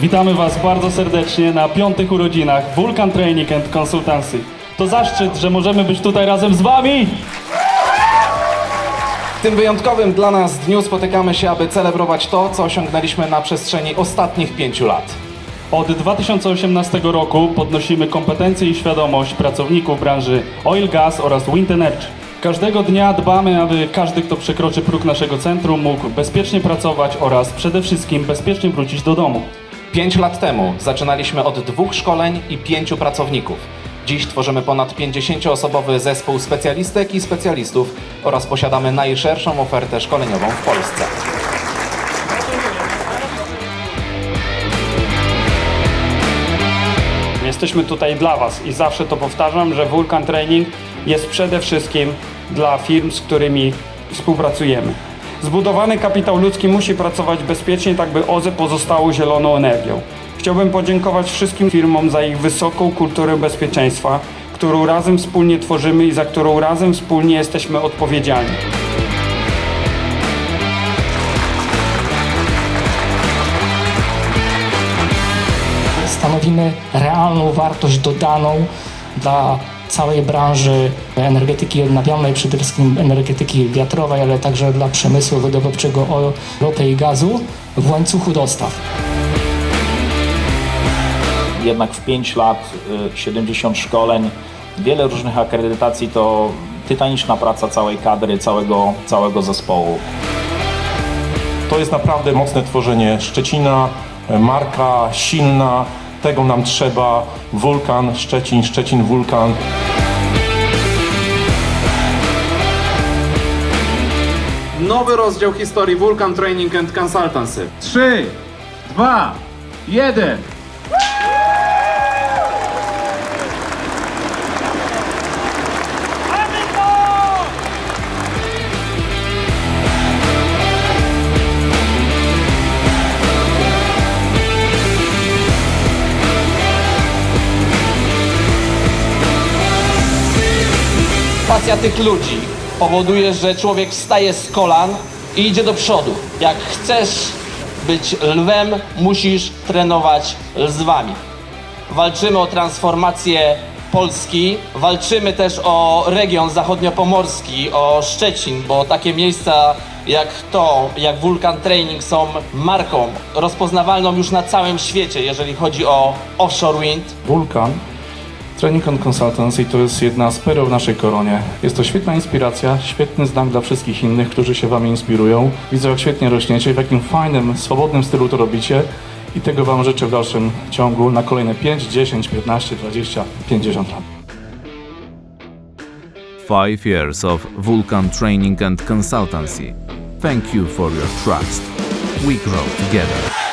Witamy Was bardzo serdecznie na piątych urodzinach Vulcan Training and Consultancy. To zaszczyt, że możemy być tutaj razem z Wami! W tym wyjątkowym dla nas dniu spotykamy się, aby celebrować to, co osiągnęliśmy na przestrzeni ostatnich pięciu lat. Od 2018 roku podnosimy kompetencje i świadomość pracowników branży oil, gas oraz wind energy. Każdego dnia dbamy, aby każdy, kto przekroczy próg naszego centrum, mógł bezpiecznie pracować oraz przede wszystkim bezpiecznie wrócić do domu. Pięć lat temu zaczynaliśmy od dwóch szkoleń i pięciu pracowników. Dziś tworzymy ponad 50-osobowy zespół specjalistek i specjalistów oraz posiadamy najszerszą ofertę szkoleniową w Polsce. Jesteśmy tutaj dla Was i zawsze to powtarzam, że Vulcan Training jest przede wszystkim dla firm, z którymi współpracujemy. Zbudowany kapitał ludzki musi pracować bezpiecznie, tak by OZE pozostało zieloną energią. Chciałbym podziękować wszystkim firmom za ich wysoką kulturę bezpieczeństwa, którą razem wspólnie tworzymy i za którą razem wspólnie jesteśmy odpowiedzialni. stanowimy realną wartość dodaną dla całej branży energetyki odnawialnej, przede wszystkim energetyki wiatrowej, ale także dla przemysłu wydobywczego o ropy i gazu w łańcuchu dostaw. jednak w 5 lat y, 70 szkoleń, wiele różnych akredytacji to tytaniczna praca całej kadry, całego, całego zespołu. To jest naprawdę mocne tworzenie Szczecina, marka silna, tego nam trzeba. Wulkan, Szczecin, Szczecin, Wulkan. Nowy rozdział historii Vulcan Training and Consultancy. 3, 2, 1. Pasja tych ludzi powoduje, że człowiek wstaje z kolan i idzie do przodu. Jak chcesz być lwem, musisz trenować lzwami. Walczymy o transformację Polski, walczymy też o region zachodniopomorski, o Szczecin, bo takie miejsca jak to, jak Vulcan Training są marką rozpoznawalną już na całym świecie, jeżeli chodzi o offshore wind. Vulcan Training and Consultancy to jest jedna z pereł naszej koronie. Jest to świetna inspiracja, świetny znak dla wszystkich innych, którzy się Wami inspirują. Widzę, jak świetnie rośniecie, w jakim fajnym, swobodnym stylu to robicie i tego Wam życzę w dalszym ciągu na kolejne 5, 10, 15, 20, 50 lat. Five years of Vulcan Training and Consultancy. Thank you for your trust. We grow together.